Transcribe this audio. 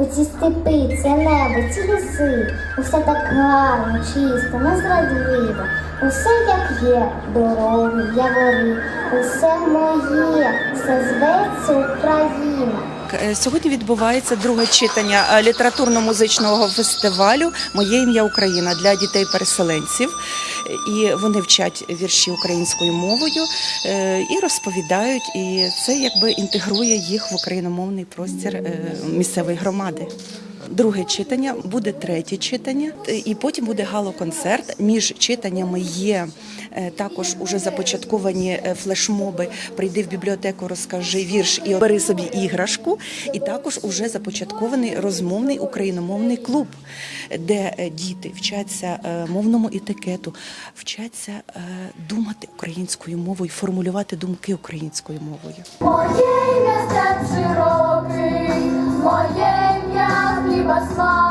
Оці степи, це небо, ці ліси, усе так гарно, чисто, незрадливо. Усе як є, дороги, явори, усе моє, все зветься Україна. Е, Сьогодні відбувається друге читання е, літературно-музичного фестивалю Моє ім'я Україна для дітей-переселенців. І вони вчать вірші українською мовою е, і розповідають, і це якби інтегрує їх в україномовний простір місцевої громади. Друге читання буде третє читання, е, і потім буде гало-концерт. Між читаннями є е, також уже започатковані е, флешмоби. Прийди в бібліотеку, розкажи вірш і бери собі іграшку. І також уже започаткований розмовний україномовний клуб, де діти вчаться мовному етикету, вчаться думати українською мовою, формулювати думки українською мовою. Моє